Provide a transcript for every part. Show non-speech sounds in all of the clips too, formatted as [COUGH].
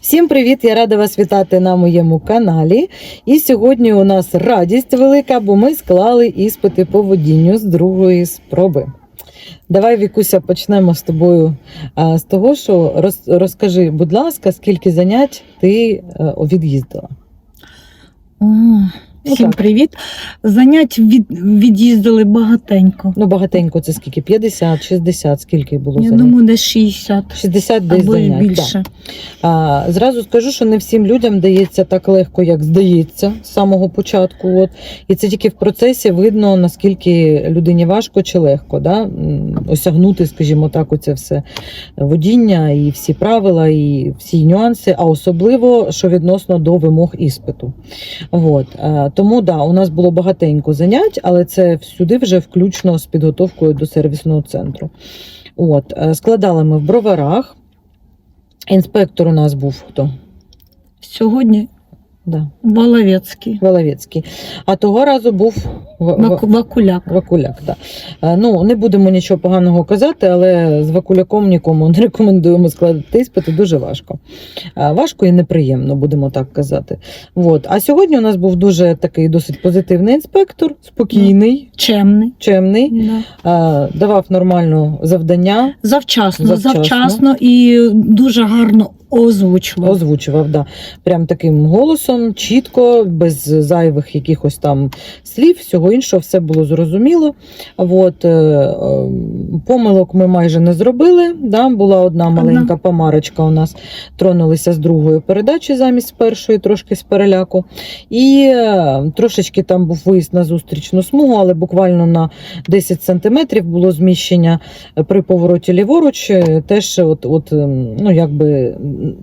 Всім привіт! Я рада вас вітати на моєму каналі. І сьогодні у нас радість велика, бо ми склали іспити по водінню з другої спроби. Давай, Вікуся, почнемо з тобою з того, що роз, розкажи, будь ласка, скільки занять ти е, від'їздила? Ну, всім привіт. Занять від, від'їздили багатенько. Ну, багатенько, це скільки? 50, 60, скільки було Я занять? думаю, десь 60 60 десь або й занять. да. більше. А, зразу скажу, що не всім людям дається так легко, як здається з самого початку. От. І це тільки в процесі видно, наскільки людині важко чи легко да? м, осягнути, скажімо так, оце все водіння і всі правила, і всі нюанси, а особливо що відносно до вимог іспиту. От. Е, Тому да, у нас було багатенько занять, але це сюди вже включно з підготовкою до сервісного центру. От. е, Складали ми в броварах. Інспектор у нас був хто? Сьогодні Да, Воловецький, Воловецький. А того разу був Ваку- Вакуляк. Вакуляк. Да. Е, Ну, не будемо нічого поганого казати, але з Вакуляком нікому [LAUGHS] не рекомендуємо складати іспити. Дуже важко. Е, Важко і неприємно, будемо так казати. От. А сьогодні у нас був дуже такий досить позитивний інспектор, спокійний, Чемний. чемний, Да. е, давав нормально завдання. Завчасно, Завчасно. завчасно, і дуже гарно озвучував. Озвучував, да. Прям таким голосом, чітко, без зайвих якихось там слів, всього іншого, все було зрозуміло. От, е, е, помилок ми майже не зробили. Да? Була одна маленька помарочка у нас, тронулися з другої передачі замість першої, трошки з переляку. І е, трошечки там був виїзд на зустрічну смугу, але буквально на 10 сантиметрів було зміщення при повороті ліворуч. Теж от, от, ем, ну, якби,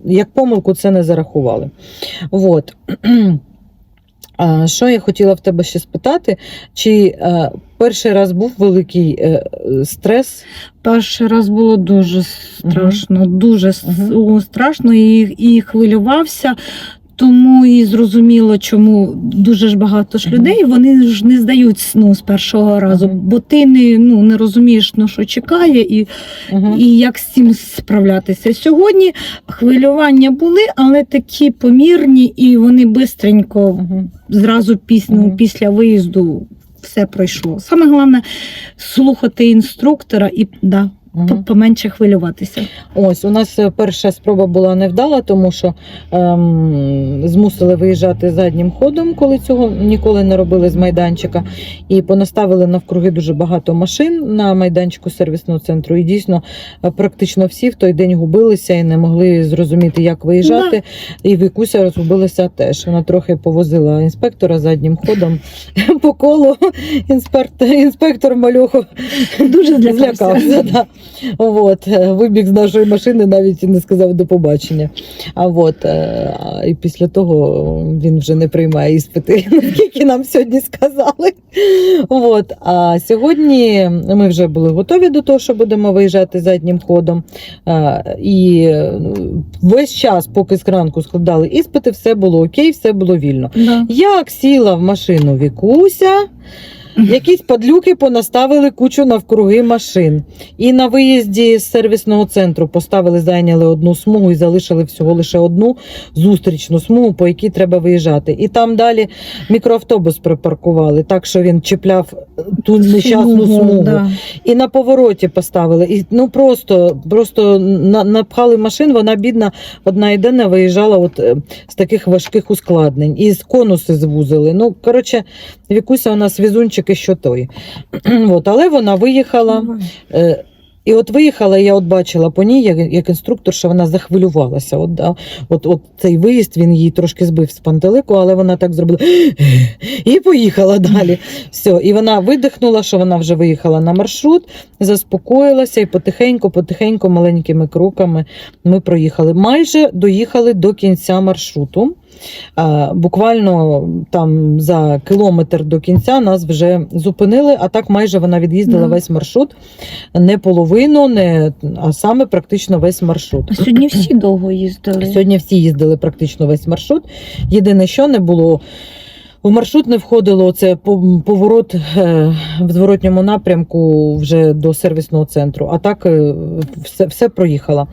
як помилку це не зарахували. От. Що я хотіла в тебе ще спитати? Чи е, перший раз був великий е, стрес? Перший раз було дуже страшно, дуже угу. Страшно і, і хвилювався. Тому і зрозуміло, чому дуже ж багато ж людей вони ж не здають ну, з першого разу, бо ти не, ну, не розумієш, ну, що чекає, і, Угу. і як з цим справлятися. Сьогодні хвилювання були, але такі помірні, і вони бистренько Угу. зразу після, Мгм. після виїзду все пройшло. Саме головне слухати інструктора і да, п- поменше хвилюватися. Ось у нас е, перша спроба була невдала, тому що ем, змусили виїжджати заднім ходом, коли цього ніколи не робили з майданчика. І понаставили навкруги дуже багато машин на майданчику сервісного центру. І дійсно е, практично всі в той день губилися і не могли зрозуміти, як виїжджати. І Вікуся розгубилася теж. Вона трохи повозила інспектора заднім ходом [LAUGHS] по колу. Інспектор, інспектор мальоху Дуже злякався. От, е, вибіг з нашої машини, навіть і не сказав до побачення. А от, е, і після того він вже не приймає іспити, [LAUGHS] які нам сьогодні сказали. От, а сьогодні ми вже були готові до того, що будемо виїжджати заднім ходом. Е, І е, весь час, поки з ранку складали іспити, все було окей, все було вільно. Да. Як сіла в машину Вікуся, якісь падлюки понаставили кучу навкруги машин. І на виїзді з сервісного центру поставили, зайняли одну смугу і залишили всього лише одну зустрічну смугу, по якій треба виїжджати. І там далі мікроавтобус припаркували, так що він чіпляв ту нещасну смугу. Да. І на повороті поставили. І ну просто, просто на, напхали машин. Вона бідна, одна єдина виїжджала от е, з таких важких ускладнень. І з конуси звузили. Ну, коротше, Вікуся у нас візунчики, що той. [CLEARS THROAT] от, але вона виїхала. Е, і от виїхала, і я от бачила по ній, як, як інструктор, що вона захвилювалася. От, да, от, от цей виїзд він її трошки збив з пантелику, але вона так зробила [GASPS] і поїхала далі. Все, і вона видихнула, що вона вже виїхала на маршрут, заспокоїлася і потихеньку, потихеньку, маленькими кроками ми проїхали. Майже доїхали до кінця маршруту. Буквально там за кілометр до кінця нас вже зупинили, а так майже вона від'їздила Да. весь маршрут. Не половину, не, а саме практично весь маршрут. А сьогодні всі довго їздили. Сьогодні всі їздили практично весь маршрут. Єдине, що не було В маршрут не входило це по- поворот е, в зворотньому напрямку вже до сервісного центру. А так е, все, все проїхала.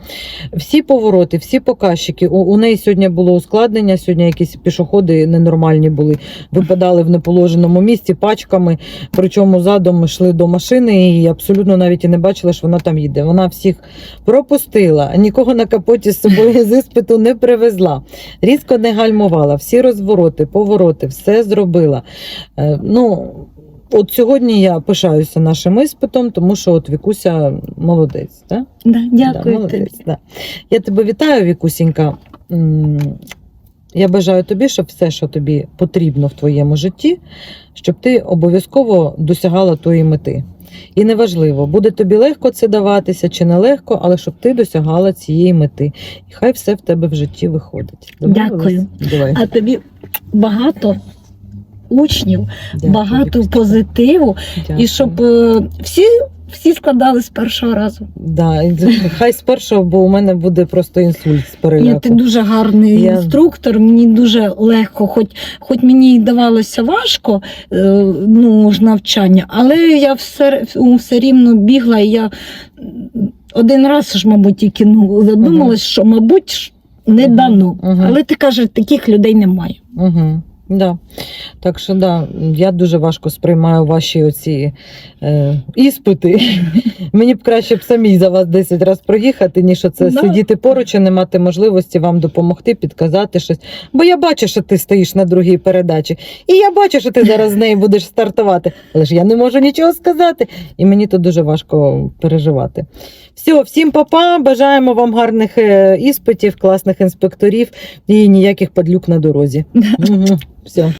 Всі повороти, всі показчики. У, у неї сьогодні було ускладнення. Сьогодні якісь пішоходи ненормальні були, випадали в неположеному місці пачками. Причому задом йшли до машини і абсолютно навіть і не бачила, що вона там їде. Вона всіх пропустила, нікого на капоті з собою з іспиту не привезла. Різко не гальмувала, всі розвороти, повороти, все зробила. Е, ну, от сьогодні я пишаюся нашим іспитом, тому що от Вікуся молодець. Так? Да, дякую Да, тобі. да. Я тебе вітаю, Вікусінька. Я бажаю тобі, щоб все, що тобі потрібно в твоєму житті, щоб ти обов'язково досягала тої мети. І неважливо, буде тобі легко це даватися чи не легко, але щоб ти досягала цієї мети. І хай все в тебе в житті виходить. Домовились? Дякую. Давай. А тобі багато учнів, Дякую, багато позитиву, Дякую. і щоб е, всі, всі складали з першого разу. Да, хай з першого, бо у мене буде просто інсульт з Ні, ти дуже гарний Я- інструктор, мені дуже легко, хоч, хоч мені й давалося важко е, ну, ж навчання, але я все, все рівно бігла, і я один раз ж, мабуть, тільки ну, задумалась, що, мабуть, не Мгм. дано. Мгм. Але ти кажеш, таких людей немає. Угу. Да. Так що да, я дуже важко сприймаю ваші оці е, іспити. [LAUGHS] Мені б краще б самій за вас 10 разів проїхати, ніж оце Да. сидіти поруч і не мати можливості вам допомогти, підказати щось. Бо я бачу, що ти стоїш на другій передачі, і я бачу, що ти зараз з нею будеш стартувати. Але ж я не можу нічого сказати, і мені то дуже важко переживати. Все, всім папа, бажаємо вам гарних е, іспитів, класних інспекторів і ніяких падлюк на дорозі. [LAUGHS] Все.